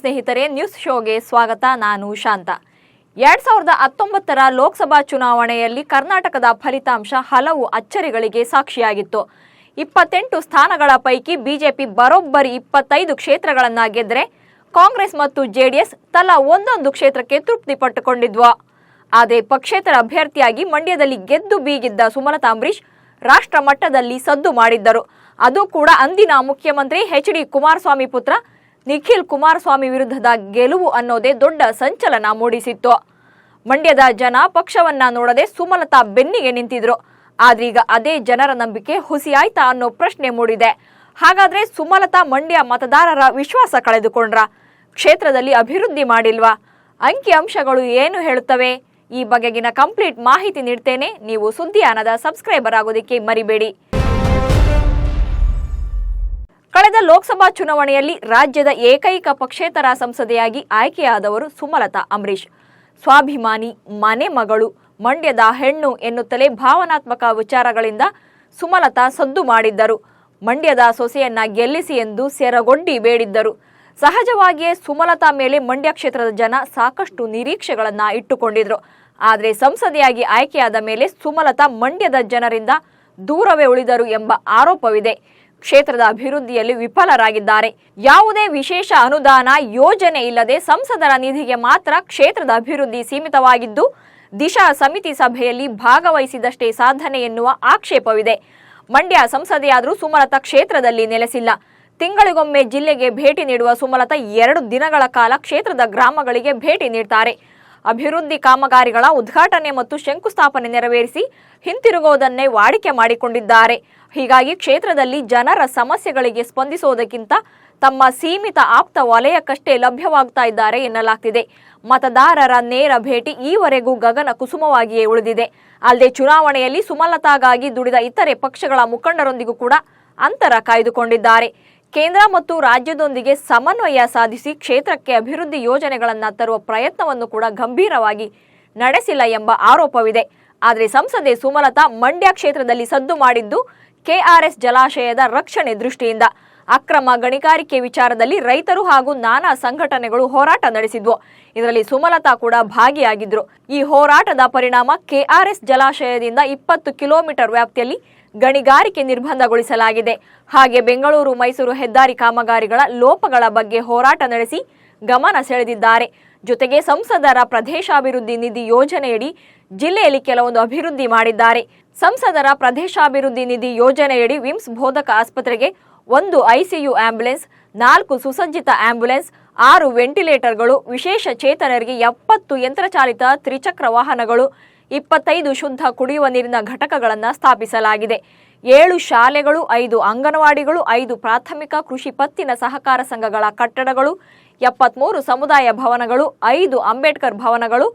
ಸ್ನೇಹಿತರೆ, ನ್ಯೂಸ್ ಶೋಗೆ ಸ್ವಾಗತ. ನಾನು ಶಾಂತ. ಎರಡ್ ಸಾವಿರದ ಹತ್ತೊಂಬತ್ತರ ಲೋಕಸಭಾ ಚುನಾವಣೆಯಲ್ಲಿ ಕರ್ನಾಟಕದ ಫಲಿತಾಂಶ ಹಲವು ಅಚ್ಚರಿಗಳಿಗೆ ಸಾಕ್ಷಿಯಾಗಿತ್ತು. ಇಪ್ಪತ್ತೆಂಟು ಸ್ಥಾನಗಳ ಪೈಕಿ ಬಿಜೆಪಿ ಬರೋಬ್ಬರಿ ಇಪ್ಪತ್ತೈದು ಕ್ಷೇತ್ರಗಳನ್ನ ಗೆದ್ದರೆ ಕಾಂಗ್ರೆಸ್ ಮತ್ತು ಜೆಡಿಎಸ್ ತಲಾ ಒಂದೊಂದು ಕ್ಷೇತ್ರಕ್ಕೆ ತೃಪ್ತಿ ಪಟ್ಟುಕೊಂಡಿದ್ವು. ಆದರೆ ಪಕ್ಷೇತರ ಅಭ್ಯರ್ಥಿಯಾಗಿ ಮಂಡ್ಯದಲ್ಲಿ ಗೆದ್ದು ಬೀಗಿದ್ದ ಸುಮಲತಾ ಅಂಬರೀಶ್ ರಾಷ್ಟ್ರ ಮಟ್ಟದಲ್ಲಿ ಸದ್ದು ಮಾಡಿದ್ದರು. ಅದು ಕೂಡ ಅಂದಿನ ಮುಖ್ಯಮಂತ್ರಿ ಎಚ್ ಡಿ ಕುಮಾರಸ್ವಾಮಿ ಪುತ್ರ ನಿಖಿಲ್ ಕುಮಾರಸ್ವಾಮಿ ವಿರುದ್ಧದ ಗೆಲುವು ಅನ್ನೋದೇ ದೊಡ್ಡ ಸಂಚಲನ ಮೂಡಿಸಿತ್ತು. ಮಂಡ್ಯದ ಜನ ಪಕ್ಷವನ್ನ ನೋಡದೆ ಸುಮಲತಾ ಬೆನ್ನಿಗೆ ನಿಂತಿದ್ರು. ಆದ್ರೀಗ ಅದೇ ಜನರ ನಂಬಿಕೆ ಹುಸಿಯಾಯ್ತಾ ಅನ್ನೋ ಪ್ರಶ್ನೆ ಮೂಡಿದೆ. ಹಾಗಾದ್ರೆ ಸುಮಲತಾ ಮಂಡ್ಯ ಮತದಾರರ ವಿಶ್ವಾಸ ಕಳೆದುಕೊಂಡ್ರ? ಕ್ಷೇತ್ರದಲ್ಲಿ ಅಭಿವೃದ್ಧಿ ಮಾಡಿಲ್ವಾ? ಅಂಕಿ ಅಂಶಗಳು ಏನು ಹೇಳುತ್ತವೆ? ಈ ಬಗೆಗಿನ ಕಂಪ್ಲೀಟ್ ಮಾಹಿತಿ ನೀಡ್ತೇನೆ. ನೀವು ಸುದ್ದಿಯಾನದ ಸಬ್ಸ್ಕ್ರೈಬರ್ ಆಗೋದಕ್ಕೆ ಮರಿಬೇಡಿ. ಲೋಕಸಭಾ ಚುನಾವಣೆಯಲ್ಲಿ ರಾಜ್ಯದ ಏಕೈಕ ಪಕ್ಷೇತರ ಸಂಸದೆಯಾಗಿ ಆಯ್ಕೆಯಾದವರು ಸುಮಲತಾ ಅಂಬರೀಶ್ ಸ್ವಾಭಿಮಾನಿ, ಮನೆ ಮಗಳು, ಮಂಡ್ಯದ ಹೆಣ್ಣು ಎನ್ನುತ್ತಲೇ ಭಾವನಾತ್ಮಕ ವಿಚಾರಗಳಿಂದ ಸುಮಲತಾ ಸದ್ದು ಮಾಡಿದ್ದರು. ಮಂಡ್ಯದ ಸೊಸೆಯನ್ನ ಗೆಲ್ಲಿಸಿ ಎಂದು ಸೆರಗೊಂಡಿ ಬೇಡಿದ್ದರು. ಸಹಜವಾಗಿಯೇ ಸುಮಲತಾ ಮೇಲೆ ಮಂಡ್ಯ ಕ್ಷೇತ್ರದ ಜನ ಸಾಕಷ್ಟು ನಿರೀಕ್ಷೆಗಳನ್ನ ಇಟ್ಟುಕೊಂಡಿದ್ರು. ಆದರೆ ಸಂಸದೆಯಾಗಿ ಆಯ್ಕೆಯಾದ ಮೇಲೆ ಸುಮಲತಾ ಮಂಡ್ಯದ ಜನರಿಂದ ದೂರವೇ ಉಳಿದರು ಎಂಬ ಆರೋಪವಿದೆ. ಕ್ಷೇತ್ರದ ಅಭಿವೃದ್ಧಿಯಲ್ಲಿ ವಿಫಲರಾಗಿದ್ದಾರೆ. ಯಾವುದೇ ವಿಶೇಷ ಅನುದಾನ, ಯೋಜನೆ ಇಲ್ಲದೆ ಸಂಸದರ ನಿಧಿಗೆ ಮಾತ್ರ ಕ್ಷೇತ್ರದ ಅಭಿವೃದ್ಧಿ ಸೀಮಿತವಾಗಿದ್ದು, ದಿಶಾ ಸಮಿತಿ ಸಭೆಯಲ್ಲಿ ಭಾಗವಹಿಸಿದಷ್ಟೇ ಸಾಧನೆ ಎನ್ನುವ ಆಕ್ಷೇಪವಿದೆ. ಮಂಡ್ಯ ಸಂಸದೆಯಾದರೂ ಸುಮಲತಾ ಕ್ಷೇತ್ರದಲ್ಲಿ ನೆಲೆಸಿಲ್ಲ. ತಿಂಗಳಿಗೊಮ್ಮೆ ಜಿಲ್ಲೆಗೆ ಭೇಟಿ ನೀಡುವ ಸುಮಲತಾ ಎರಡು ದಿನಗಳ ಕಾಲ ಕ್ಷೇತ್ರದ ಗ್ರಾಮಗಳಿಗೆ ಭೇಟಿ ನೀಡ್ತಾರೆ. ಅಭಿವೃದ್ಧಿ ಕಾಮಗಾರಿಗಳ ಉದ್ಘಾಟನೆ ಮತ್ತು ಶಂಕುಸ್ಥಾಪನೆ ನೆರವೇರಿಸಿ ಹಿಂತಿರುಗುವುದನ್ನೇ ವಾಡಿಕೆ ಮಾಡಿಕೊಂಡಿದ್ದಾರೆ. ಹೀಗಾಗಿ ಕ್ಷೇತ್ರದಲ್ಲಿ ಜನರ ಸಮಸ್ಯೆಗಳಿಗೆ ಸ್ಪಂದಿಸುವುದಕ್ಕಿಂತ ತಮ್ಮ ಸೀಮಿತ ಆಪ್ತ ವಲಯಕ್ಕಷ್ಟೇ ಲಭ್ಯವಾಗ್ತಾ ಇದ್ದಾರೆ ಎನ್ನಲಾಗ್ತಿದೆ. ಮತದಾರರ ನೇರ ಭೇಟಿ ಈವರೆಗೂ ಗಗನ ಕುಸುಮವಾಗಿಯೇ ಉಳಿದಿದೆ. ಅಲ್ಲದೆ ಚುನಾವಣೆಯಲ್ಲಿ ಸುಮಲತಾಗಾಗಿ ದುಡಿದ ಇತರೆ ಪಕ್ಷಗಳ ಮುಖಂಡರೊಂದಿಗೂ ಕೂಡ ಅಂತರ ಕಾಯ್ದುಕೊಂಡಿದ್ದಾರೆ. ಕೇಂದ್ರ ಮತ್ತು ರಾಜ್ಯದೊಂದಿಗೆ ಸಮನ್ವಯ ಸಾಧಿಸಿ ಕ್ಷೇತ್ರಕ್ಕೆ ಅಭಿವೃದ್ಧಿ ಯೋಜನೆಗಳನ್ನು ತರುವ ಪ್ರಯತ್ನವನ್ನು ಕೂಡ ಗಂಭೀರವಾಗಿ ನಡೆಸಿಲ್ಲ ಎಂಬ ಆರೋಪವಿದೆ. ಆದರೆ ಸಂಸದೆ ಸುಮಲತಾ ಮಂಡ್ಯ ಕ್ಷೇತ್ರದಲ್ಲಿ ಸದ್ದು ಮಾಡಿದ್ದು ಕೆಆರ್ಎಸ್ ಜಲಾಶಯದ ರಕ್ಷಣೆ ದೃಷ್ಟಿಯಿಂದ. ಅಕ್ರಮ ಗಣಿಗಾರಿಕೆ ವಿಚಾರದಲ್ಲಿ ರೈತರು ಹಾಗೂ ನಾನಾ ಸಂಘಟನೆಗಳು ಹೋರಾಟ ನಡೆಸಿದ್ವು. ಇದರಲ್ಲಿ ಸುಮಲತಾ ಕೂಡ ಭಾಗಿಯಾಗಿದ್ರು. ಈ ಹೋರಾಟದ ಪರಿಣಾಮ ಕೆಆರ್ಎಸ್ ಜಲಾಶಯದಿಂದ ಇಪ್ಪತ್ತು ಕಿಲೋಮೀಟರ್ ವ್ಯಾಪ್ತಿಯಲ್ಲಿ ಗಣಿಗಾರಿಕೆ ನಿರ್ಬಂಧಗೊಳಿಸಲಾಗಿದೆ. ಹಾಗೆ ಬೆಂಗಳೂರು, ಮೈಸೂರು ಹೆದ್ದಾರಿ ಕಾಮಗಾರಿಗಳ ಲೋಪಗಳ ಬಗ್ಗೆ ಹೋರಾಟ ನಡೆಸಿ ಗಮನ ಸೆಳೆದಿದ್ದಾರೆ. ಜೊತೆಗೆ ಸಂಸದರ ಪ್ರದೇಶಾಭಿವೃದ್ಧಿ ನಿಧಿ ಯೋಜನೆಯಡಿ ಜಿಲ್ಲೆಯಲ್ಲಿ ಕೆಲವೊಂದು ಅಭಿವೃದ್ಧಿ ಮಾಡಿದ್ದಾರೆ. ಸಂಸದರ ಪ್ರದೇಶಾಭಿವೃದ್ಧಿ ನಿಧಿ ಯೋಜನೆಯಡಿ ವಿಮ್ಸ್ ಬೋಧಕ ಆಸ್ಪತ್ರೆಗೆ ಒಂದು ಐಸಿಯು ಆಂಬ್ಯುಲೆನ್ಸ್, ನಾಲ್ಕು ಸುಸಜ್ಜಿತ ಆಂಬ್ಯುಲೆನ್ಸ್, ಆರು ವೆಂಟಿಲೇಟರ್ಗಳು, ವಿಶೇಷ ಚೇತನರಿಗೆ ಎಪ್ಪತ್ತು ಯಂತ್ರಚಾಲಿತ ತ್ರಿಚಕ್ರ ವಾಹನಗಳು ಇಪ್ಪತ್ತೈದು ಶುದ್ಧ ಕುಡಿಯುವ ನೀರಿನ ಘಟಕಗಳನ್ನು ಸ್ಥಾಪಿಸಲಾಗಿದೆ. ಏಳು ಶಾಲೆಗಳು, ಐದು ಅಂಗನವಾಡಿಗಳು, ಐದು ಪ್ರಾಥಮಿಕ ಕೃಷಿ ಪತ್ತಿನ ಸಹಕಾರ ಸಂಘಗಳ ಕಟ್ಟಡಗಳು, ಎಪ್ಪತ್ಮೂರು ಸಮುದಾಯ ಭವನಗಳು, ಐದು ಅಂಬೇಡ್ಕರ್ ಭವನಗಳು,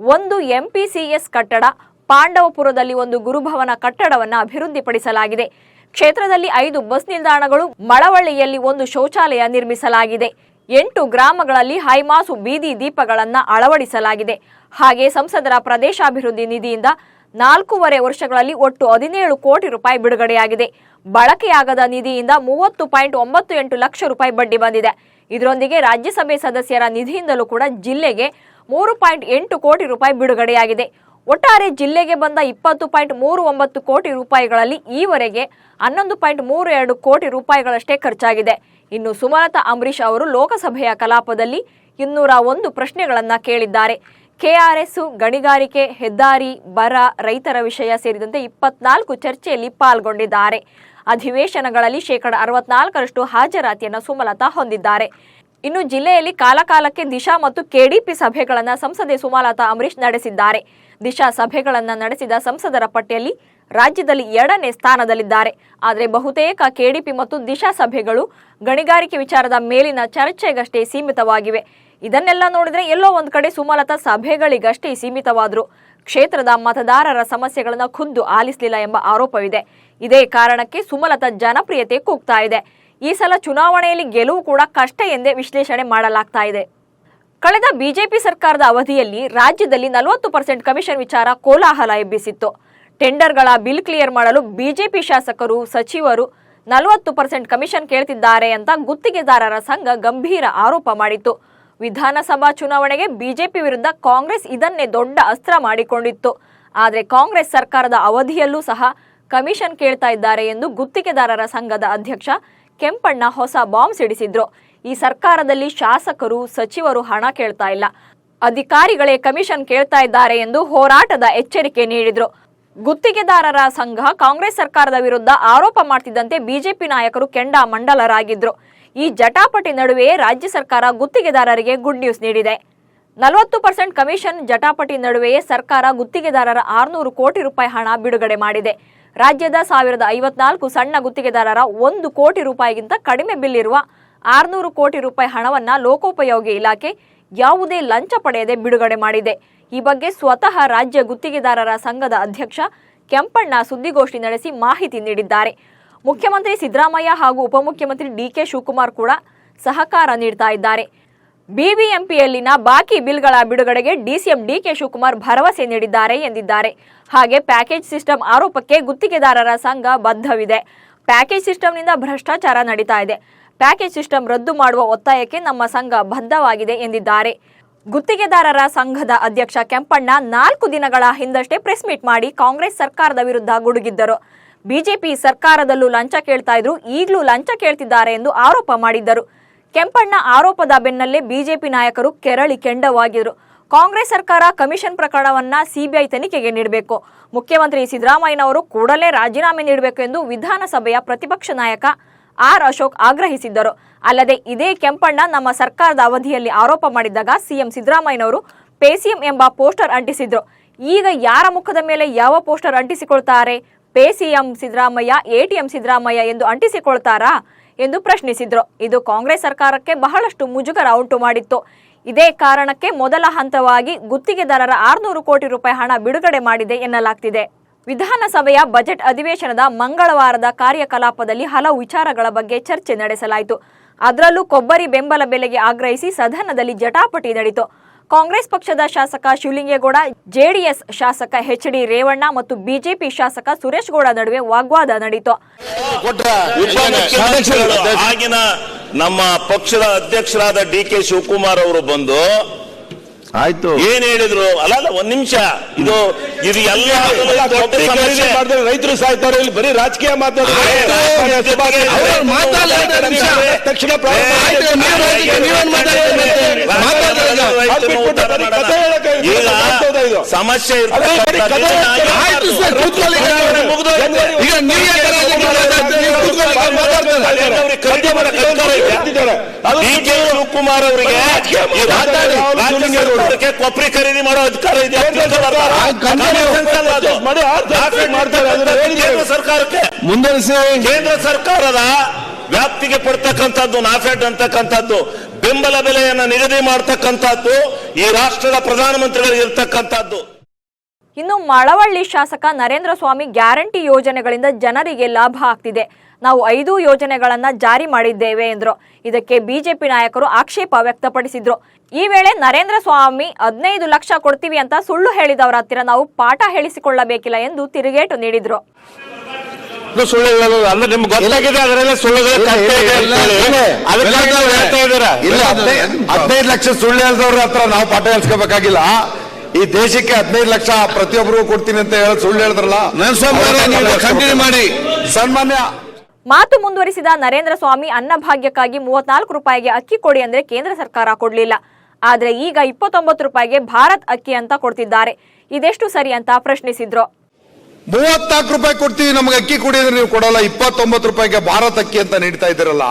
ಒಂದು ಎಂಪಿಸಿಎಸ್ ಕಟ್ಟಡ, ಪಾಂಡವಪುರದಲ್ಲಿ ಒಂದು ಗುರುಭವನ ಕಟ್ಟಡವನ್ನು ಅಭಿವೃದ್ಧಿಪಡಿಸಲಾಗಿದೆ. ಕ್ಷೇತ್ರದಲ್ಲಿ ಐದು ಬಸ್ ನಿಲ್ದಾಣಗಳು, ಮಳವಳ್ಳಿಯಲ್ಲಿ ಒಂದು ಶೌಚಾಲಯ ನಿರ್ಮಿಸಲಾಗಿದೆ. ಎಂಟು ಗ್ರಾಮಗಳಲ್ಲಿ ಹೈಮಾಸು ಬೀದಿ ದೀಪಗಳನ್ನು ಅಳವಡಿಸಲಾಗಿದೆ. ಹಾಗೆ ಸಂಸದರ ಪ್ರದೇಶಾಭಿವೃದ್ಧಿ ನಿಧಿಯಿಂದ ನಾಲ್ಕೂವರೆ ವರ್ಷಗಳಲ್ಲಿ ಒಟ್ಟು ಹದಿನೇಳು ಕೋಟಿ ರೂಪಾಯಿ ಬಿಡುಗಡೆಯಾಗಿದೆ. ಬಳಕೆಯಾಗದ ನಿಧಿಯಿಂದ ಮೂವತ್ತು ಪಾಯಿಂಟ್ ಒಂಬತ್ತು ಎಂಟು ಲಕ್ಷ ರೂಪಾಯಿ ಬಡ್ಡಿ ಬಂದಿದೆ. ಇದರೊಂದಿಗೆ ರಾಜ್ಯಸಭೆ ಸದಸ್ಯರ ನಿಧಿಯಿಂದಲೂ ಕೂಡ ಜಿಲ್ಲೆಗೆ ಮೂರು ಪಾಯಿಂಟ್ ಎಂಟು ಕೋಟಿ ರೂಪಾಯಿ ಬಿಡುಗಡೆಯಾಗಿದೆ. ಒಟ್ಟಾರೆ ಜಿಲ್ಲೆಗೆ ಬಂದ ಇಪ್ಪತ್ತು ಪಾಯಿಂಟ್ ಮೂರು ಒಂಬತ್ತು ಕೋಟಿ ರೂಪಾಯಿಗಳಲ್ಲಿ ಈವರೆಗೆ ಹನ್ನೊಂದು ಪಾಯಿಂಟ್ ಮೂರು ಎರಡು ಕೋಟಿ ರೂಪಾಯಿಗಳಷ್ಟೇ ಖರ್ಚಾಗಿದೆ. ಇನ್ನು ಸುಮಲತಾ ಅಂಬರೀಶ್ ಅವರು ಲೋಕಸಭೆಯ ಕಲಾಪದಲ್ಲಿ ಇನ್ನೂರ ಒಂದು ಪ್ರಶ್ನೆಗಳನ್ನು ಕೇಳಿದ್ದಾರೆ. ಕೆಆರ್ಎಸ್ ಗಣಿಗಾರಿಕೆ, ಹೆದ್ದಾರಿ, ಬರ, ರೈತರ ವಿಷಯ ಸೇರಿದಂತೆ ಇಪ್ಪತ್ನಾಲ್ಕು ಚರ್ಚೆಯಲ್ಲಿ ಪಾಲ್ಗೊಂಡಿದ್ದಾರೆ. ಅಧಿವೇಶನಗಳಲ್ಲಿ ಶೇಕಡ ಅರವತ್ನಾಲ್ಕರಷ್ಟು ಹಾಜರಾತಿಯನ್ನು ಸುಮಲತಾ ಹೊಂದಿದ್ದಾರೆ. ಇನ್ನು ಜಿಲ್ಲೆಯಲ್ಲಿ ಕಾಲಕಾಲಕ್ಕೆ ದಿಶಾ ಮತ್ತು ಕೆಡಿಪಿ ಸಭೆಗಳನ್ನು ಸಂಸದೆ ಸುಮಲತಾ ಅಂಬರೀಶ್ ನಡೆಸಿದ್ದಾರೆ. ದಿಶಾ ಸಭೆಗಳನ್ನು ನಡೆಸಿದ ಸಂಸದರ ಪಟ್ಟಿಯಲ್ಲಿ ರಾಜ್ಯದಲ್ಲಿ ಎರಡನೇ ಸ್ಥಾನದಲ್ಲಿದ್ದಾರೆ. ಆದರೆ ಬಹುತೇಕ ಕೆಡಿಪಿ ಮತ್ತು ದಿಶಾ ಸಭೆಗಳು ಗಣಿಗಾರಿಕೆ ವಿಚಾರದ ಮೇಲಿನ ಚರ್ಚೆಗಷ್ಟೇ ಸೀಮಿತವಾಗಿವೆ. ಇದನ್ನೆಲ್ಲ ನೋಡಿದ್ರೆ ಎಲ್ಲೋ ಒಂದ್ ಕಡೆ ಸುಮಲತಾ ಸಭೆಗಳಿಗಷ್ಟೇ ಸೀಮಿತವಾದ್ರು. ಕ್ಷೇತ್ರದ ಮತದಾರರ ಸಮಸ್ಯೆಗಳನ್ನು ಖುದ್ದು ಆಲಿಸಲಿಲ್ಲ ಎಂಬ ಆರೋಪವಿದೆ. ಇದೇ ಕಾರಣಕ್ಕೆ ಸುಮಲತಾ ಜನಪ್ರಿಯತೆ ಕುಗ್ತಾ ಇದೆ. ಈ ಸಲ ಚುನಾವಣೆಯಲ್ಲಿ ಗೆಲುವು ಕೂಡ ಕಷ್ಟ ಎಂದೇ ವಿಶ್ಲೇಷಣೆ ಮಾಡಲಾಗ್ತಾ ಇದೆ. ಕಳೆದ ಬಿಜೆಪಿ ಸರ್ಕಾರದ ಅವಧಿಯಲ್ಲಿ ರಾಜ್ಯದಲ್ಲಿ ನಲವತ್ತು ಪರ್ಸೆಂಟ್ ಕಮಿಷನ್ ವಿಚಾರ ಕೋಲಾಹಲ ಎಬ್ಬಿಸಿತ್ತು. ಟೆಂಡರ್ಗಳ ಬಿಲ್ ಕ್ಲಿಯರ್ ಮಾಡಲು ಬಿಜೆಪಿ ಶಾಸಕರು, ಸಚಿವರು ನಲವತ್ತು ಪರ್ಸೆಂಟ್ ಕಮಿಷನ್ ಕೇಳ್ತಿದ್ದಾರೆ ಅಂತ ಗುತ್ತಿಗೆದಾರರ ಸಂಘ ಗಂಭೀರ ಆರೋಪ ಮಾಡಿತ್ತು. ವಿಧಾನಸಭಾ ಚುನಾವಣೆಗೆ ಬಿಜೆಪಿ ವಿರುದ್ಧ ಕಾಂಗ್ರೆಸ್ ಇದನ್ನೇ ದೊಡ್ಡ ಅಸ್ತ್ರ ಮಾಡಿಕೊಂಡಿತ್ತು. ಆದರೆ ಕಾಂಗ್ರೆಸ್ ಸರ್ಕಾರದ ಅವಧಿಯಲ್ಲೂ ಸಹ ಕಮಿಷನ್ ಕೇಳ್ತಾ ಇದ್ದಾರೆ ಎಂದು ಗುತ್ತಿಗೆದಾರರ ಸಂಘದ ಅಧ್ಯಕ್ಷ ಕೆಂಪಣ್ಣ ಹೊಸ ಬಾಂಬ್ ಸಿಡಿಸಿದ್ರು. ಈ ಸರ್ಕಾರದಲ್ಲಿ ಶಾಸಕರು, ಸಚಿವರು ಹಣ ಕೇಳ್ತಾ ಇಲ್ಲ. ಅಧಿಕಾರಿಗಳೇ ಕಮಿಷನ್ ಕೇಳ್ತಾ ಇದ್ದಾರೆ ಎಂದು ಹೋರಾಟದ ಎಚ್ಚರಿಕೆ ನೀಡಿದ್ರು. ಗುತ್ತಿಗೆದಾರರ ಸಂಘ ಕಾಂಗ್ರೆಸ್ ಸರ್ಕಾರದ ವಿರುದ್ಧ ಆರೋಪ ಮಾಡ್ತಿದ್ದಂತೆ ಬಿಜೆಪಿ ನಾಯಕರು ಕೆಂಡ ಮಂಡಲರಾಗಿದ್ರು ಈ ಜಟಾಪಟಿ ನಡುವೆ ರಾಜ್ಯ ಸರ್ಕಾರ ಗುತ್ತಿಗೆದಾರರಿಗೆ ಗುಡ್ ನ್ಯೂಸ್ ನೀಡಿದೆ. ನಲವತ್ತು ಪರ್ಸೆಂಟ್ ಕಮಿಷನ್ ಜಟಾಪಟಿ ನಡುವೆಯೇ ಸರ್ಕಾರ ಗುತ್ತಿಗೆದಾರರ ಆರುನೂರು ಕೋಟಿ ರೂಪಾಯಿ ಹಣ ಬಿಡುಗಡೆ ಮಾಡಿದೆ. ರಾಜ್ಯದ ಸಾವಿರದ ಐವತ್ನಾಲ್ಕು ಸಣ್ಣ ಗುತ್ತಿಗೆದಾರರ ಒಂದು ಕೋಟಿ ರೂಪಾಯಿಗಿಂತ ಕಡಿಮೆ ಬಿಲ್ ಇರುವ ಆರುನೂರು ಕೋಟಿ ರೂಪಾಯಿ ಹಣವನ್ನು ಲೋಕೋಪಯೋಗಿ ಇಲಾಖೆ ಯಾವುದೇ ಲಂಚ ಪಡೆಯದೆ ಬಿಡುಗಡೆ ಮಾಡಿದೆ. ಈ ಬಗ್ಗೆ ಸ್ವತಃ ರಾಜ್ಯ ಗುತ್ತಿಗೆದಾರರ ಸಂಘದ ಅಧ್ಯಕ್ಷ ಕೆಂಪಣ್ಣ ಸುದ್ದಿಗೋಷ್ಠಿ ನಡೆಸಿ ಮಾಹಿತಿ ನೀಡಿದ್ದಾರೆ. ಮುಖ್ಯಮಂತ್ರಿ ಸಿದ್ದರಾಮಯ್ಯ ಹಾಗೂ ಉಪಮುಖ್ಯಮಂತ್ರಿ ಡಿಕೆ ಶಿವಕುಮಾರ್ ಕೂಡ ಸಹಕಾರ ನೀಡ್ತಾ ಇದ್ದಾರೆ. ಬಿಬಿಎಂಪಿಯಲ್ಲಿನ ಬಾಕಿ ಬಿಲ್ಗಳ ಬಿಡುಗಡೆಗೆ ಡಿಸಿಎಂ ಡಿಕೆ ಶಿವಕುಮಾರ್ ಭರವಸೆ ನೀಡಿದ್ದಾರೆ ಎಂದಿದ್ದಾರೆ. ಹಾಗೆ ಪ್ಯಾಕೇಜ್ ಸಿಸ್ಟಮ್ ಆರೋಪಕ್ಕೆ ಗುತ್ತಿಗೆದಾರರ ಸಂಘ ಬದ್ಧವಿದೆ. ಪ್ಯಾಕೇಜ್ ಸಿಸ್ಟಮ್ನಿಂದ ಭ್ರಷ್ಟಾಚಾರ ನಡೀತಾ ಇದೆ. ಪ್ಯಾಕೇಜ್ ಸಿಸ್ಟಮ್ ರದ್ದು ಮಾಡುವ ಒತ್ತಾಯಕ್ಕೆ ನಮ್ಮ ಸಂಘ ಬದ್ಧವಾಗಿದೆ ಎಂದಿದ್ದಾರೆ. ಗುತ್ತಿಗೆದಾರರ ಸಂಘದ ಅಧ್ಯಕ್ಷ ಕೆಂಪಣ್ಣ ನಾಲ್ಕು ದಿನಗಳ ಹಿಂದಷ್ಟೇ ಪ್ರೆಸ್ ಮೀಟ್ ಮಾಡಿ ಕಾಂಗ್ರೆಸ್ ಸರ್ಕಾರದ ವಿರುದ್ಧ ಗುಡುಗಿದ್ದರು. ಬಿಜೆಪಿ ಸರ್ಕಾರದಲ್ಲೂ ಲಂಚ ಕೇಳ್ತಾ ಇದ್ರು, ಈಗಲೂ ಲಂಚ ಕೇಳ್ತಿದ್ದಾರೆ ಎಂದು ಆರೋಪ ಮಾಡಿದ್ದರು. ಕೆಂಪಣ್ಣ ಆರೋಪದ ಬೆನ್ನಲ್ಲೇ ಬಿಜೆಪಿ ನಾಯಕರು ಕೆರಳಿ ಕೆಂಡವಾಗಿದ್ರು. ಕಾಂಗ್ರೆಸ್ ಸರ್ಕಾರ ಕಮಿಷನ್ ಪ್ರಕರಣವನ್ನ ಸಿಬಿಐ ತನಿಖೆಗೆ ನೀಡಬೇಕು. ಮುಖ್ಯಮಂತ್ರಿ ಸಿದ್ದರಾಮಯ್ಯನವರು ಕೂಡಲೇ ರಾಜೀನಾಮೆ ನೀಡಬೇಕು ಎಂದು ವಿಧಾನಸಭೆಯ ಪ್ರತಿಪಕ್ಷ ನಾಯಕ ಆರ್ ಅಶೋಕ್ ಆಗ್ರಹಿಸಿದ್ದರು. ಅಲ್ಲದೆ ಇದೇ ಕೆಂಪಣ್ಣ ನಮ್ಮ ಸರ್ಕಾರದ ಅವಧಿಯಲ್ಲಿ ಆರೋಪ ಮಾಡಿದ್ದಾಗ ಸಿಎಂ ಸಿದ್ದರಾಮಯ್ಯನವರು ಪೇಸಿಎಂ ಎಂಬ ಪೋಸ್ಟರ್ ಅಂಟಿಸಿದ್ರು. ಈಗ ಯಾರ ಮುಖದ ಮೇಲೆ ಯಾವ ಪೋಸ್ಟರ್ ಅಂಟಿಸಿಕೊಳ್ತಾರೆ? ಪೇಸಿಎಂ ಸಿದ್ದರಾಮಯ್ಯ ಎಟಿಎಂ ಸಿದ್ದರಾಮಯ್ಯ ಎಂದು ಅಂಟಿಸಿಕೊಳ್ತಾರಾ ಎಂದು ಪ್ರಶ್ನಿಸಿದ್ರು. ಇದು ಕಾಂಗ್ರೆಸ್ ಸರ್ಕಾರಕ್ಕೆ ಬಹಳಷ್ಟು ಮುಜುಗರ ಉಂಟು ಮಾಡಿತ್ತು. ಇದೇ ಕಾರಣಕ್ಕೆ ಮೊದಲ ಹಂತವಾಗಿ ಗುತ್ತಿಗೆದಾರರ ಆರುನೂರು ಕೋಟಿ ರೂಪಾಯಿ ಹಣ ಬಿಡುಗಡೆ ಮಾಡಿದೆ ಎನ್ನಲಾಗ್ತಿದೆ. ವಿಧಾನಸಭೆಯ ಬಜೆಟ್ ಅಧಿವೇಶನದ ಮಂಗಳವಾರದ ಕಾರ್ಯಕಲಾಪದಲ್ಲಿ ಹಲವು ವಿಚಾರಗಳ ಬಗ್ಗೆ ಚರ್ಚೆ ನಡೆಸಲಾಯಿತು. ಅದರಲ್ಲೂ ಕೊಬ್ಬರಿ ಬೆಂಬಲ ಬೆಲೆಗೆ ಆಗ್ರಹಿಸಿ ಸದನದಲ್ಲಿ ಜಟಾಪಟಿ ನಡೆಯಿತು ಕಾಂಗ್ರೆಸ್ ಪಕ್ಷದ ಶಾಸಕ ಶಿವಲಿಂಗೇಗೌಡ ಜೆಡಿಎಸ್ ಶಾಸಕ ಎಚ್ ಡಿ ರೇವಣ್ಣ ಮತ್ತು ಬಿಜೆಪಿ ಶಾಸಕ ಸುರೇಶ್ ಗೌಡ ನಡುವೆ ವಾಗ್ವಾದ ನಡೆಯಿತು ಆಗಿನ ನಮ್ಮ ಪಕ್ಷದ ಅಧ್ಯಕ್ಷರಾದ ಡಿ ಕೆ ಶಿವಕುಮಾರ್ ಅವರು ಬಂದು ಆಯ್ತು. ಏನ್ ಹೇಳಿದ್ರು? ಅಲ್ಲ ಒಂದ್ ನಿಮಿಷ. ಇದು ಇದು ಎಲ್ಲ. ರೈತರು ಸಾಯ್ತಾರೆ. ಇಲ್ಲಿ ಬರೀ ರಾಜಕೀಯ ಮಾತಾಡ್ತಾರೆ. ತಕ್ಷಣ ಸಮಸ್ಯೆ ಅದೇ ಶಿವಕುಮಾರ್ ಅವರಿಗೆ ಕೊಬ್ಬರಿ ಖರೀದಿ ಮಾಡೋ ಅಧಿಕಾರ ಇದೆ. ಸರ್ಕಾರಕ್ಕೆ ಮುಂದುವರಿಸಿ. ಕೇಂದ್ರ ಸರ್ಕಾರದ ವ್ಯಾಪ್ತಿಗೆ ಪಡ್ತಕ್ಕಂಥದ್ದು ನಾಫೆಡ್ ಅಂತಕ್ಕಂಥದ್ದು ಬೆಂಬಲ ಬೆಲೆಯನ್ನು ನಿಗದಿ ಮಾಡ್ತಕ್ಕಂಥದ್ದು ಈ ರಾಷ್ಟ್ರದ ಪ್ರಧಾನಮಂತ್ರಿಗಳಿಗೆ ಇರ್ತಕ್ಕಂಥದ್ದು. ಇನ್ನು ಮಳವಳ್ಳಿ ಶಾಸಕ ನರೇಂದ್ರ ಸ್ವಾಮಿ ಗ್ಯಾರಂಟಿ ಯೋಜನೆಗಳಿಂದ ಜನರಿಗೆ ಲಾಭ ಆಗ್ತಿದೆ. ನಾವು ಐದು ಯೋಜನೆಗಳನ್ನ ಜಾರಿ ಮಾಡಿದ್ದೇವೆ ಎಂದರು. ಇದಕ್ಕೆ ಬಿಜೆಪಿ ನಾಯಕರು ಆಕ್ಷೇಪ ವ್ಯಕ್ತಪಡಿಸಿದ್ರು. ಈ ವೇಳೆ ನರೇಂದ್ರ ಸ್ವಾಮಿ ಹದಿನೈದು ಲಕ್ಷ ಕೊಡ್ತೀವಿ ಅಂತ ಸುಳ್ಳು ಹೇಳಿದವರ ಹತ್ತಿರ ನಾವು ಪಾಠ ಹೇಳಿಸಿಕೊಳ್ಳಬೇಕಿಲ್ಲ ಎಂದು ತಿರುಗೇಟು ನೀಡಿದ್ರು. ಹದಿನೈದು ಲಕ್ಷ ಸುಳ್ಳು ಹೇಳಿದವ್ರ ಹತ್ರ ನಾವು ಪಾಠ ಹೇಳಿಸ್ಕೋಬೇಕಾಗಿಲ್ಲ. ಈ ದೇಶಕ್ಕೆ ಹದಿನೈದು ಲಕ್ಷ ಪ್ರತಿಯೊಬ್ಬರಿಗೂ ಕೊಡ್ತೀನಿ ಅಂತ ಹೇಳಿ ಸುಳ್ಳು ಹೇಳಿದ್ರಲ್ಲ ಕಂಟಿನ್ಯೂ ಮಾಡಿ. ಸನ್ಮಾನ್ಯ ಮಾತು ಮುಂದುವರಿಸಿದ ನರೇಂದ್ರ ಸ್ವಾಮಿ ಅನ್ನಭಾಗ್ಯಕ್ಕಾಗಿ ಮೂವತ್ನಾಲ್ಕು ರೂಪಾಯಿಗೆ ಅಕ್ಕಿ ಕೊಡಿ ಅಂದ್ರೆ ಕೇಂದ್ರ ಸರ್ಕಾರ ಕೊಡ್ಲಿಲ್ಲ. ಆದ್ರೆ ಈಗ ಇಪ್ಪತ್ತೊಂಬತ್ತು ರೂಪಾಯಿಗೆ ಭಾರತ್ ಅಕ್ಕಿ ಅಂತ ಕೊಡ್ತಿದ್ದಾರೆ. ಇದೆಷ್ಟು ಸರಿ ಅಂತ ಪ್ರಶ್ನಿಸಿದ್ರು. ಮೂವತ್ನಾಲ್ಕು ರೂಪಾಯಿ ಕೊಡ್ತೀವಿ, ನಮ್ಗೆ ಅಕ್ಕಿ ಕೊಡಿ ಅಂದ್ರೆ ನೀವು ಕೊಡಲ್ಲ. ಇಪ್ಪತ್ತೊಂಬತ್ತು ರೂಪಾಯಿಗೆ ಭಾರತ್ ಅಕ್ಕಿ ಅಂತ ನೀಡ್ತಾ ಇದ್ದೀರಲ್ಲ?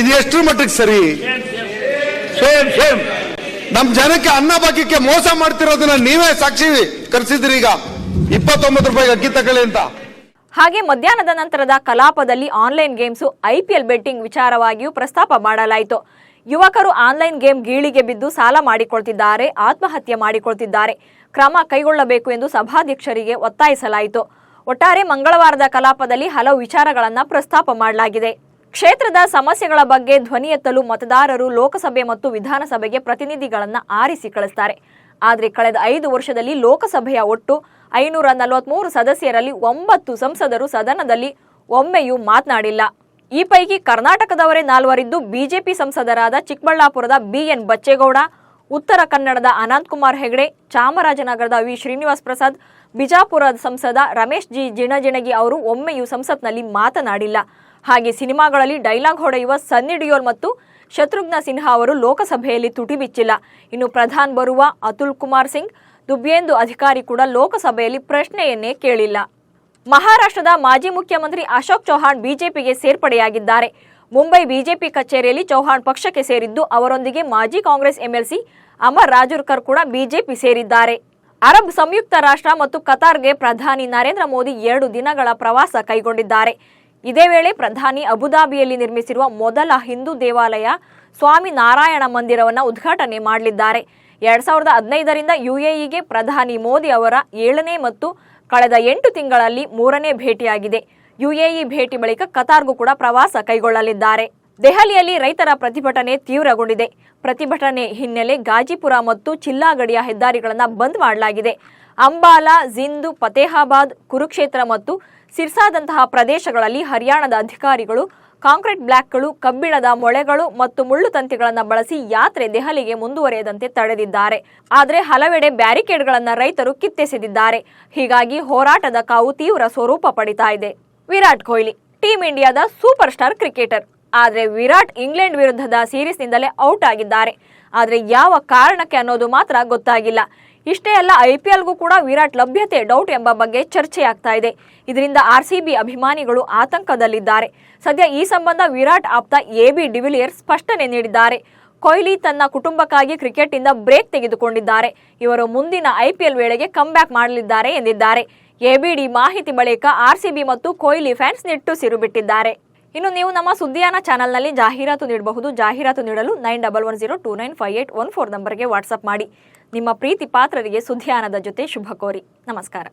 ಇದು ಎಷ್ಟು ಮಟ್ಟಿಗೆ ಸರಿ? ನಮ್ ಜನಕ್ಕೆ ಅನ್ನ ಭಾಗ್ಯಕ್ಕೆ ಮೋಸ ಮಾಡ್ತಿರೋದನ್ನ ನೀವೇ ಸಾಕ್ಷಿ ಕರೆಸಿದ್ರಿ ಈಗ. ಇಪ್ಪತ್ತೊಂಬತ್ತು ರೂಪಾಯಿಗೆ ಅಕ್ಕಿ ತಗೊಳ್ಳಿ ಅಂತ. ಹಾಗೆ ಮಧ್ಯಾಹ್ನದ ನಂತರದ ಕಲಾಪದಲ್ಲಿ ಆನ್ಲೈನ್ ಗೇಮ್ಸ್ ಐಪಿಎಲ್ ಬೆಟ್ಟಿಂಗ್ ವಿಚಾರವಾಗಿಯೂ ಪ್ರಸ್ತಾಪ ಮಾಡಲಾಯಿತು. ಯುವಕರು ಆನ್ಲೈನ್ ಗೇಮ್ ಗೀಳಿಗೆ ಬಿದ್ದು ಸಾಲ ಮಾಡಿಕೊಳ್ತಿದ್ದಾರೆ, ಆತ್ಮಹತ್ಯೆ ಮಾಡಿಕೊಳ್ತಿದ್ದಾರೆ. ಕ್ರಮ ಕೈಗೊಳ್ಳಬೇಕು ಎಂದು ಸಭಾಧ್ಯಕ್ಷರಿಗೆ ಒತ್ತಾಯಿಸಲಾಯಿತು. ಒಟ್ಟಾರೆ ಮಂಗಳವಾರದ ಕಲಾಪದಲ್ಲಿ ಹಲವು ವಿಚಾರಗಳನ್ನು ಪ್ರಸ್ತಾಪ ಮಾಡಲಾಗಿದೆ. ಕ್ಷೇತ್ರದ ಸಮಸ್ಯೆಗಳ ಬಗ್ಗೆ ಧ್ವನಿ ಎತ್ತಲು ಮತದಾರರು ಲೋಕಸಭೆ ಮತ್ತು ವಿಧಾನಸಭೆಗೆ ಪ್ರತಿನಿಧಿಗಳನ್ನು ಆರಿಸಿ ಕಳಿಸ್ತಾರೆ. ಆದರೆ ಕಳೆದ ಐದು ವರ್ಷದಲ್ಲಿ ಲೋಕಸಭೆಯ ಒಟ್ಟು ಐನೂರ ನಲವತ್ಮೂರು ಸದಸ್ಯರಲ್ಲಿ ಒಂಬತ್ತು ಸಂಸದರು ಸದನದಲ್ಲಿ ಒಮ್ಮೆಯೂ ಮಾತನಾಡಿಲ್ಲ. ಈ ಪೈಕಿ ಕರ್ನಾಟಕದವರೇ ನಾಲ್ವರಿದ್ದು ಬಿಜೆಪಿ ಸಂಸದರಾದ ಚಿಕ್ಕಬಳ್ಳಾಪುರದ ಬಿಎನ್ ಬಚ್ಚೇಗೌಡ, ಉತ್ತರ ಕನ್ನಡದ ಅನಂತ್ ಕುಮಾರ್ ಹೆಗಡೆ, ಚಾಮರಾಜನಗರದ ವಿ ಶ್ರೀನಿವಾಸ್ ಪ್ರಸಾದ್, ಬಿಜಾಪುರದ ಸಂಸದ ರಮೇಶ್ ಜಿ ಜಿಣಜಿಣಗಿ ಅವರು ಒಮ್ಮೆಯೂ ಸಂಸತ್ನಲ್ಲಿ ಮಾತನಾಡಿಲ್ಲ. ಹಾಗೆ ಸಿನಿಮಾಗಳಲ್ಲಿ ಡೈಲಾಗ್ ಹೊಡೆಯುವ ಸನ್ನಿ ಡಿಯೋಲ್ ಮತ್ತು ಶತ್ರುಘ್ನ ಸಿನ್ಹಾ ಅವರು ಲೋಕಸಭೆಯಲ್ಲಿ ತುಟಿ ಬಿಚ್ಚಿಲ್ಲ. ಇನ್ನು ಪ್ರಧಾನ್ ಬರುವ ಅತುಲ್ ಕುಮಾರ್ ಸಿಂಗ್, ದುಬ್ಯೇಂದು ಅಧಿಕಾರಿ ಕೂಡ ಲೋಕಸಭೆಯಲ್ಲಿ ಪ್ರಶ್ನೆಯನ್ನೇ ಕೇಳಿಲ್ಲ. ಮಹಾರಾಷ್ಟ್ರದ ಮಾಜಿ ಮುಖ್ಯಮಂತ್ರಿ ಅಶೋಕ್ ಚೌಹಾಣ್ ಬಿಜೆಪಿಗೆ ಸೇರ್ಪಡೆಯಾಗಿದ್ದಾರೆ. ಮುಂಬೈ ಬಿಜೆಪಿ ಕಚೇರಿಯಲ್ಲಿ ಚೌಹಾಣ್ ಪಕ್ಷಕ್ಕೆ ಸೇರಿದ್ದು ಅವರೊಂದಿಗೆ ಮಾಜಿ ಕಾಂಗ್ರೆಸ್ ಎಂಎಲ್ಸಿ ಅಮರ್ ರಾಜುರ್ಕರ್ ಕೂಡ ಬಿಜೆಪಿ ಸೇರಿದ್ದಾರೆ. ಅರಬ್ ಸಂಯುಕ್ತ ರಾಷ್ಟ್ರ ಮತ್ತು ಕತಾರ್ಗೆ ಪ್ರಧಾನಿ ನರೇಂದ್ರ ಮೋದಿ ಎರಡು ದಿನಗಳ ಪ್ರವಾಸ ಕೈಗೊಂಡಿದ್ದಾರೆ. ಇದೇ ವೇಳೆ ಪ್ರಧಾನಿ ಅಬುದಾಬಿಯಲ್ಲಿ ನಿರ್ಮಿಸಿರುವ ಮೊದಲ ಹಿಂದೂ ದೇವಾಲಯ ಸ್ವಾಮಿ ನಾರಾಯಣ ಮಂದಿರವನ್ನು ಉದ್ಘಾಟನೆ ಮಾಡಲಿದ್ದಾರೆ. ಎರಡ್ ಸಾವಿರದ ಹದಿನೈದರಿಂದ ಯುಎಇಗೆ ಪ್ರಧಾನಿ ಮೋದಿ ಅವರ ಏಳನೇ ಮತ್ತು ಕಳೆದ ಎಂಟು ತಿಂಗಳಲ್ಲಿ ಮೂರನೇ ಭೇಟಿಯಾಗಿದೆ. ಯುಎಇ ಭೇಟಿ ಬಳಿಕ ಕತಾರ್ಗೂ ಕೂಡ ಪ್ರವಾಸ ಕೈಗೊಳ್ಳಲಿದ್ದಾರೆ. ದೆಹಲಿಯಲ್ಲಿ ರೈತರ ಪ್ರತಿಭಟನೆ ತೀವ್ರಗೊಂಡಿದೆ. ಪ್ರತಿಭಟನೆ ಹಿನ್ನೆಲೆ ಗಾಜಿಪುರ ಮತ್ತು ಚಿಲ್ಲಾಗಡಿಯ ಹೆದ್ದಾರಿಗಳನ್ನು ಬಂದ್ ಮಾಡಲಾಗಿದೆ. ಅಂಬಾಲಾ, ಜಿಂದು, ಫತೇಹಾಬಾದ್, ಕುರುಕ್ಷೇತ್ರ ಮತ್ತು ಸಿರ್ಸಾದಂತಹ ಪ್ರದೇಶಗಳಲ್ಲಿ ಹರಿಯಾಣದ ಅಧಿಕಾರಿಗಳು, ಕಾಂಕ್ರೀಟ್ ಬ್ಲಾಕ್ಗಳು, ಕಬ್ಬಿಣದ ಮೊಳೆಗಳು ಮತ್ತು ಮುಳ್ಳು ತಂತಿಗಳನ್ನು ಬಳಸಿ ಯಾತ್ರೆ ದೆಹಲಿಗೆ ಮುಂದುವರೆಯದಂತೆ ತಡೆದಿದ್ದಾರೆ. ಆದರೆ ಹಲವೆಡೆ ಬ್ಯಾರಿಕೇಡ್ಗಳನ್ನು ರೈತರು ಕಿತ್ತೆಸೆದಿದ್ದಾರೆ. ಹೀಗಾಗಿ ಹೋರಾಟದ ಕಾವು ತೀವ್ರ ಸ್ವರೂಪ ಪಡಿತಾ ಇದೆ. ವಿರಾಟ್ ಕೊಹ್ಲಿ, ಟೀಂ ಇಂಡಿಯಾದ ಸೂಪರ್ ಸ್ಟಾರ್ ಕ್ರಿಕೆಟರ್. ಆದರೆ ವಿರಾಟ್ ಇಂಗ್ಲೆಂಡ್ ವಿರುದ್ಧದ ಸೀರೀಸ್ನಿಂದಲೇ ಔಟ್ ಆಗಿದ್ದಾರೆ. ಆದರೆ ಯಾವ ಕಾರಣಕ್ಕೆ ಅನ್ನೋದು ಮಾತ್ರ ಗೊತ್ತಾಗಿಲ್ಲ. ಇಷ್ಟೇ ಅಲ್ಲ ಐಪಿಎಲ್ಗೂ ಕೂಡ ವಿರಾಟ್ ಲಭ್ಯತೆ, ಡೌಟ್ ಎಂಬ ಬಗ್ಗೆ ಚರ್ಚೆಯಾಗ್ತಾ ಇದೆ. ಇದರಿಂದ ಆರ್ಸಿಬಿ ಅಭಿಮಾನಿಗಳು ಆತಂಕದಲ್ಲಿದ್ದಾರೆ. ಸದ್ಯ ಈ ಸಂಬಂಧ ವಿರಾಟ್ ಆಪ್ತ ಎಬಿ ಡಿವಿಲಿಯರ್ ಸ್ಪಷ್ಟನೆ ನೀಡಿದ್ದಾರೆ. ಕೊಹ್ಲಿ ತನ್ನ ಕುಟುಂಬಕ್ಕಾಗಿ ಕ್ರಿಕೆಟ್ನಿಂದ ಬ್ರೇಕ್ ತೆಗೆದುಕೊಂಡಿದ್ದಾರೆ. ಇವರು ಮುಂದಿನ ಐಪಿಎಲ್ ವೇಳೆಗೆ ಕಮ್ಬ್ಯಾಕ್ ಮಾಡಲಿದ್ದಾರೆ ಎಂದಿದ್ದಾರೆ. ಎಬಿಡಿ ಮಾಹಿತಿ ಬಳಿಕ ಆರ್ಸಿಬಿ ಮತ್ತು ಕೊಹ್ಲಿ ಫ್ಯಾನ್ಸ್ ನಿಟ್ಟುಸಿರು ಬಿಟ್ಟಿದ್ದಾರೆ. ಇನ್ನು ನೀವು ನಮ್ಮ ಸುದ್ದಿಯಾನ ಚಾನಲ್ನಲ್ಲಿ ಜಾಹೀರಾತು ನೀಡಬಹುದು. ಜಾಹೀರಾತು ನೀಡಲು nine double one zero two nine five eight one four ನಂಬರ್ಗೆ ವಾಟ್ಸಪ್ ಮಾಡಿ. ನಿಮ್ಮ ಪ್ರೀತಿ ಪಾತ್ರರಿಗೆ ಸುಧ್ಯಾನದ ಜೊತೆ ಶುಭ ಕೋರಿ. ನಮಸ್ಕಾರ.